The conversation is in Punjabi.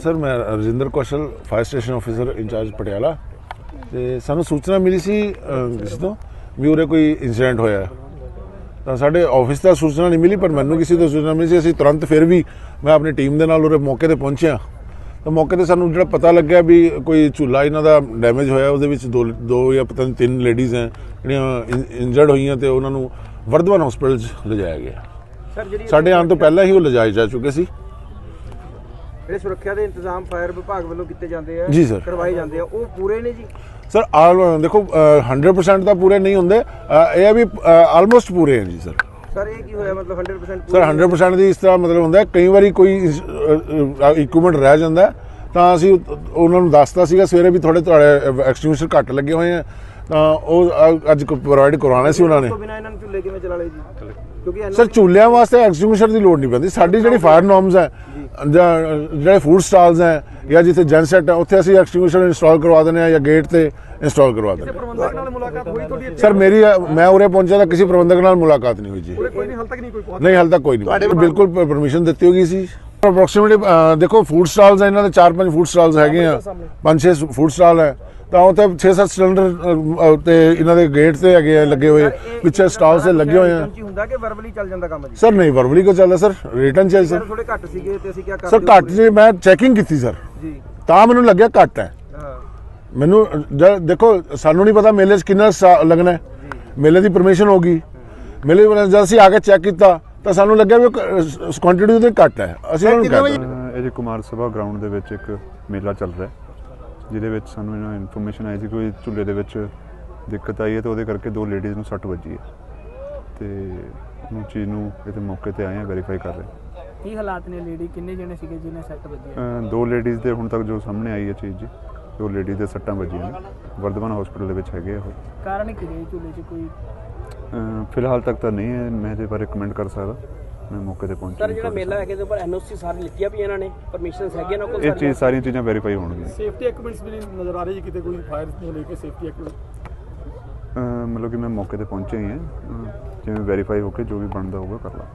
ਸਰ ਮੈਂ Rajinder Kaushal fire station officer incharge Patiala. ਤੇ ਸਾਨੂੰ ਸੂਚਨਾ ਮਿਲੀ ਸੀ ਕਿਸੇ ਤੋਂ ਵੀ ਉਰੇ ਕੋਈ ਇਨਸੀਡੈਂਟ ਹੋਇਆ। ਤਾਂ ਸਾਡੇ ਆਫਿਸ ਦਾ ਸੂਚਨਾ ਨਹੀਂ ਮਿਲੀ ਪਰ ਮੈਨੂੰ ਕਿਸੇ ਤੋਂ ਸੂਚਨਾ ਮਿਲੀ ਸੀ ਅਸੀਂ ਤੁਰੰਤ ਫਿਰ ਵੀ ਮੈਂ ਆਪਣੀ ਟੀਮ ਦੇ ਨਾਲ ਉਰੇ ਮੌਕੇ ਤੇ ਪਹੁੰਚਿਆ। ਤਾਂ ਮੌਕੇ ਤੇ ਸਾਨੂੰ ਜਿਹੜਾ ਪਤਾ ਲੱਗਿਆ ਵੀ ਕੋਈ ਝੂਲਾ ਇਹਨਾਂ ਦਾ ਡੈਮੇਜ ਹੋਇਆ ਉਹਦੇ ਵਿੱਚ ਦੋ ਦੋ ਜਾਂ ਪਤਾ ਨਹੀਂ ਤਿੰਨ ਲੇਡੀਜ਼ ਹੈ ਜਿਹੜੀਆਂ ਇੰਜਰਡ ਹੋਈਆਂ ਤੇ ਉਹਨਾਂ ਨੂੰ ਵਰਧਮਾਨ ਹਸਪੀਟਲ 'ਚ ਲਿਜਾਇਆ ਗਿਆ। ਸਰ ਜਿਹੜੀ ਸਾਡੇ ਆਉਣ ਤੋਂ ਪਹਿਲਾਂ ਹੀ ਉਹ ਲਿਜਾਏ ਜਾ ਚੁੱਕੇ ਸੀ। ਜਿਹੜੇ ਸੁਰੱਖਿਆ ਦੇ ਇੰਤਜ਼ਾਮ ਫਾਇਰ ਵਿਭਾਗ ਵੱਲੋਂ ਕੀਤੇ ਜਾਂਦੇ ਆ ਜੀ ਸਰ। ਕਰਵਾਏ ਜਾਂਦੇ ਆ ਉਹ ਪੂਰੇ ਨੇ ਜੀ? ਸਰ ਆਲ ਦੇਖੋ ਅ, 100% ਤਾਂ ਪੂਰੇ ਨਹੀਂ ਹੁੰਦੇ ਇਹ ਆ ਵੀ ਆਲਮੋਸਟ ਪੂਰੇ ਹੈ ਜੀ ਸਰ। ਸਰ ਇਹ ਕੀ ਹੋਇਆ? ਮਤਲਬ 100% ਸਰ 100% ਦੀ ਇਸ ਤਰ੍ਹਾਂ ਮਤਲਬ ਹੁੰਦਾ ਹੈ, ਕਈ ਵਾਰੀ ਕੋਈ ਇਕਵਿਪਮੈਂਟ ਰਹਿ ਜਾਂਦਾ ਹੈ, ਤਾਂ ਅਸੀਂ ਉਹ- ਉਹਨਾਂ ਨੂੰ ਦੱਸਤਾ ਸੀਗਾ ਸਵੇਰੇ ਵੀ ਥੋੜੇ ਤੁਹਾਡੇ ਐਕਸਟਿੰਗੁਇਸ਼ਰ ਘੱਟ ਲੱਗੇ ਹੋਏ ਆ ਤਾਂ ਉਹ ਅ- ਅੱਜ ਪ੍ਰੋਵਾਈਡ ਕਰਵਾਉਣਾ ਸੀ ਉਹਨਾਂ ਨੇ। ਤੋਂ ਬਿਨਾ ਇਹਨਾਂ ਨੂੰ ਝੁੱਲੇ ਕਿਵੇਂ ਚਲਾ ਲਏ ਜੀ? ਕਿਉਂਕਿ ਸਰ ਝੂਲਿਆਂ ਵਾਸਤੇ ਐਕਸਟਿੰਗੁਇਸ਼ਰ ਦੀ ਲੋੜ ਨਹੀਂ ਪੈਂਦੀ ਸਾਡੀ ਜਿਹੜੀ ਫਾਇਰ ਨੋਰਮਸ ਹੈ ਜਿਹੜੇ ਫੂਡ ਸਟਾਲਸ ਹੈ ਜਾਂ ਜਿੱਥੇ ਜਨਸੈਟ ਹੈ ਉੱਥੇ ਅਸੀਂ ਐਕਸਟਿੰਗੁਇਸ਼ਰ ਇੰਸਟਾਲ ਕਰਵਾ ਦਿੰਦੇ ਆ ਜਾਂ ਗੇਟ ਤੇ ਇੰਸਟਾਲ ਕਰਵਾ ਦਿੰਦੇ ਹਾਂ। ਪ੍ਰਬੰਧਕ ਨਾਲ ਮੁਲਾਕਾਤ ਹੋਈ ਤੁਹਾਡੀ ਸਰ ਮੇਰੀ ਮੈਂ ਉਰੇ ਪਹੁੰਚਿਆ ਤਾਂ ਕਿਸੇ ਪ੍ਰਬੰਧਕ ਨਾਲ ਮੁਲਾਕਾਤ ਨਹੀਂ ਹੋਈ ਜੀ। ਕੋਈ ਨਹੀਂ ਹਾਲ ਤੱਕ ਨਹੀਂ ਕੋਈ ਨਹੀਂ ਹਾਲ ਤੱਕ ਕੋਈ ਨਹੀਂ ਬਿਲਕੁਲ ਪਰਮਿਸ਼ਨ ਦਿੱਤੀ ਹੋਗੀ ਸੀ। ਅਪਰੋਕਸੀਮੇਟਲੀ ਦੇਖੋ ਫੂਡ ਸਟਾਲਸ ਇਹਨਾਂ ਦੇ 4-5 ਫੂਡ ਸਟਾਲਸ ਹੈਗੇ ਆ। 5-6 ਫੂਡ ਸਟਾਲ ਹੈ। ਤਾਂ ਉੱਥੇ 6-7 ਸਿਲੰਡਰ ਤੇ ਇਹਨਾਂ ਦੇ ਗੇਟ ਤੇ ਹੈਗੇ ਆ ਲੱਗੇ ਹੋਏ ਪਿੱਛੇ ਸਟਾਲਸ ਤੇ ਲੱਗੇ ਹੋਏ ਆ। ਕੀ ਹੁੰਦਾ ਕਿ ਵਰਬਲੀ ਚੱਲ ਜਾਂਦਾ ਕੰਮ ਜੀ। ਸਰ ਨਹੀਂ ਵਰਬਲੀ ਕੋ ਚੱਲਦਾ ਸਰ ਰਿਟਰਨ ਚਾਹੀਦਾ ਸਰ ਥੋੜੇ ਘੱਟ ਸੀਗੇ ਤੇ ਅਸੀਂ ਕੀ ਕਰਦੇ ਸਰ ਘੱਟ ਜੀ ਮੈਂ ਚੈਕਿੰਗ ਕੀਤੀ ਸਰ ਜੀ। ਤਾਂ ਮੈਨੂੰ ਲੱਗਿਆ ਘੱਟ ਹੈ। ਹਾਂ। ਮੈਨੂੰ ਦੇਖੋ ਸਾਨੂੰ ਨਹੀਂ ਪਤਾ ਮੇਲੇ 'ਚ ਕਿੰਨਾ ਸਟਾ- ਲੱਗਣਾ ਹੈ। ਮੇਲੇ ਦੀ ਪਰਮਿਸ਼ਨ ਹੋਗੀ ਮੇਲੇ ਵਾਲੇ ਜਦ ਅਸੀਂ ਆ ਕੇ ਚੈੱਕ ਕੀਤਾ ਤਾਂ ਸਾਨੂੰ ਲੱਗਿਆ ਵੀ ਕੁਆਂਟੀਟੀ ਉਹਦੇ ਘੱਟ ਹੈ। ਅਸੀਂ ਉਹਨਾਂ ਇਹ ਜੀ ਕੁਮਾਰ ਸਭਾ ਗਰਾਊਂਡ ਦੇ ਵਿੱਚ ਇੱਕ ਮੇਲਾ ਚੱਲ ਰਿਹਾ ਹੈ, ਜਿਹਦੇ ਵਿੱਚ ਸਾਨੂੰ ਇਹਨਾਂ ਇਨਫੋਰਮੇਸ਼ਨ ਆਈ ਸੀ ਕੋਈ ਝੂਲੇ ਦੇ ਵਿੱਚ ਦਿੱਕਤ ਆਈ ਹੈ ਤੇ ਉਹਦੇ ਕਰਕੇ ਦੋ ਲੇਡੀਜ਼ ਨੂੰ ਸੱਟ ਵੱਜੀ ਹੈ। ਤੇ ਉਹ ਚੀਜ਼ ਨੂੰ ਇਹਦੇ ਮੌਕੇ ਤੇ ਆਏ ਆ ਵੈਰੀਫਾਈ ਕਰ ਰਹੇ ਹਾਂ। ਕੀ ਹਾਲਾਤ ਨੇ ਲੇਡੀ ਕਿੰਨੇ ਜਣੇ ਸੀਗੇ ਜਿਹਨੇ ਸੱਟ ਵੱਜੀ ਹੈ? ਦੋ ਲੇਡੀਜ਼ ਦੇ ਹੁਣ ਤੱਕ ਜੋ ਸਾਹਮਣੇ ਆਈ ਹੈ ਚੀਜ਼ ਜੀ ਦੋ ਲੇਡੀਜ਼ ਦੇ ਸੱਟਾਂ ਵੱਜੀਆਂ ਨੇ। ਵਰਧਮਾਨ ਹਸਪੀਟਲ ਦੇ ਵਿੱਚ ਹੈਗੇ ਆ ਉਹ। ਕਾਰਨ ਕੀ ਰਹੇ ਝੂਲੇ 'ਚ ਕੋਈ? ਫਿਲਹਾਲ ਤੱਕ ਤਾਂ ਨਹੀਂ ਹੈ ਮੈਂ ਇਹਦੇ ਬਾਰੇ ਕਮੈਂਟ ਕਰ ਸਕਦਾ। ਮੈਂ ਮੌਕੇ ਤੇ ਪਹੁੰਚਿਆ ਸਰ ਜਿਹੜਾ ਮੇਲਾ ਹੈਗੇ ਦੇ ਉੱਪਰ ਐਨਓਸੀ ਸਾਰੀ ਲਿੱਤੀਆਂ ਵੀ ਇਹਨਾਂ ਨੇ ਪਰਮਿਸ਼ਨਸ ਹੈਗੀਆਂ ਨਾ ਕੋਲ ਇਹ ਚੀਜ਼ ਸਾਰੀਆਂ ਚੀਜ਼ਾਂ ਵੈਰੀਫਾਈ ਹੋਣਗੀਆਂ। ਸੇਫਟੀ ਇਕਵਿਪਮੈਂਟਸ ਵੀ ਨਜ਼ਰ ਆ ਰਹੇ ਜੀ ਕਿਤੇ ਕੋਈ ਫਾਇਰ ਨੂੰ ਲੈ ਕੇ ਸੇਫਟੀ ਇਕਵਿਪਮੈਂਟ ਮਤਲਬ ਕਿ ਮੈਂ ਮੌਕੇ ਤੇ ਪਹੁੰਚਿਆ ਹੀ ਹਾਂ। ਜਿਵੇਂ ਵੈਰੀਫਾਈ ਹੋ ਕੇ ਜੋ ਵੀ ਬਣਦਾ ਹੋਊਗਾ ਕਰ ਲਾਂ।